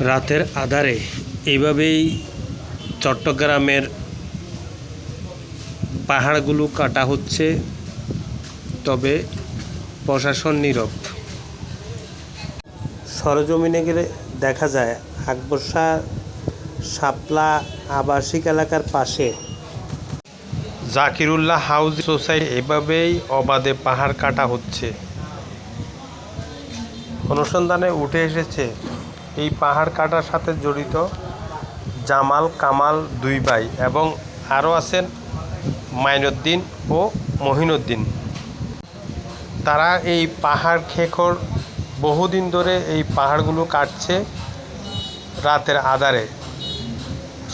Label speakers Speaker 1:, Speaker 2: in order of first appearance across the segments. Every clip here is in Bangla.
Speaker 1: রাতের আধারে। এইভাবেই চট্টগ্রামের পাহাড়গুলো কাটা হচ্ছে, তবে প্রশাসন নীরব। সরজমিনে গেলে দেখা যায় আকবরশা শাপলা আবাসিক এলাকার পাশে। জাকিরুল্লাহ হাউস সোসাইটি এভাবেই অবাধে পাহাড় কাটা হচ্ছে। অনুসন্ধানে উঠে এসেছে এই পাহাড় কাটার সাথে জড়িত জামাল কামাল দুই ভাই এবং আরও আছেন মাইনুদ্দিন ও মহিনুদ্দিন। তারা এই পাহাড় খেখর বহুদিন ধরে এই পাহাড়গুলো কাটছে রাতের আধারে।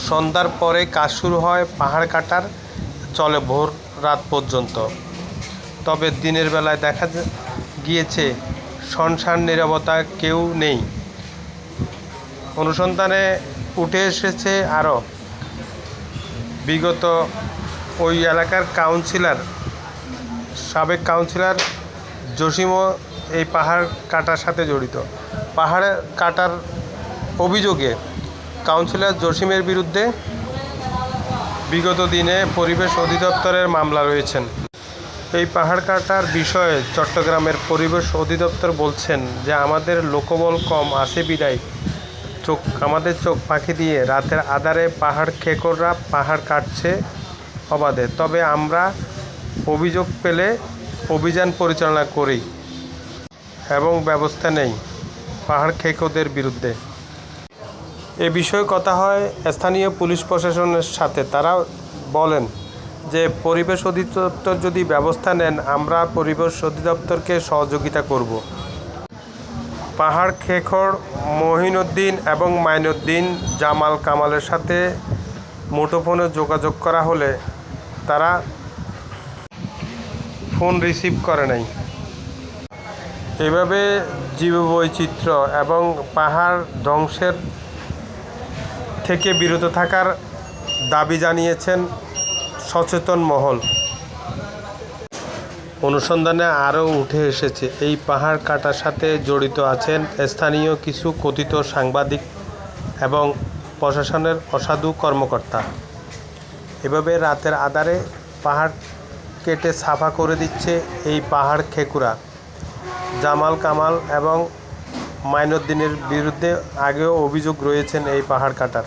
Speaker 1: সন্ধ্যার পরে কাজ শুরু হয় পাহাড় কাটার, চলে ভোর রাত পর্যন্ত। তবে দিনের বেলায় দেখা গিয়েছে সংসার নিরাপত্তা কেউ নেই। অনুসন্ধানে উঠে এসেছে আরও। বিগত ওই এলাকার কাউন্সিলর, সাবেক কাউন্সিলর জসিমও এই পাহাড় কাটার সাথে জড়িত। পাহাড় কাটার অভিযোগে কাউন্সিলর জসিমের বিরুদ্ধে বিগত দিনে পরিবেশ অধিদপ্তরের মামলা রয়েছেন। এই পাহাড় কাটার বিষয়ে চট্টগ্রামের পরিবেশ অধিদপ্তর বলছেন যে, আমাদের লোকবল কম আছে বিদায়। চোখ, আমাদের চোখ পাখি দিয়ে রাতের আধারে পাহাড় খেকররা পাহাড় কাটছে অবাধে। তবে আমরা অভিযোগ পেলে অভিযান পরিচালনা করি এবং ব্যবস্থা নেই পাহাড় খেকোদের বিরুদ্ধে। এ বিষয়ে কথা হয় স্থানীয় পুলিশ প্রশাসনের সাথে। তারা বলেন যে, পরিবেশ অধিদপ্তর যদি ব্যবস্থা নেন, আমরা পরিবেশ অধিদপ্তরকে সহযোগিতা করব। পাহাড় খেখর, মহিনুদ্দিন এবং মাইনুদ্দিন জামাল কামালের সাথে মুঠোফোনে যোগাযোগ করা হলে তারা ফোন রিসিভ করে নাই। এভাবে জীববৈচিত্র্য এবং পাহাড় ধ্বংসের থেকে বিরত থাকার দাবি জানিয়েছেন সচেতন মহল। অনুসন্ধানে আরও উঠে এসেছে, এই পাহাড় কাটার সাথে জড়িত আছেন স্থানীয় কিছু কথিত সাংবাদিক এবং প্রশাসনের অসাধু কর্মকর্তা। এভাবে রাতের আধারে পাহাড় কেটে সাফা করে দিচ্ছে এই পাহাড় খেকুরা। জামাল কামাল এবং মাইনুদ্দিনের বিরুদ্ধে আগেও অভিযোগ রয়েছেন এই পাহাড় কাটার।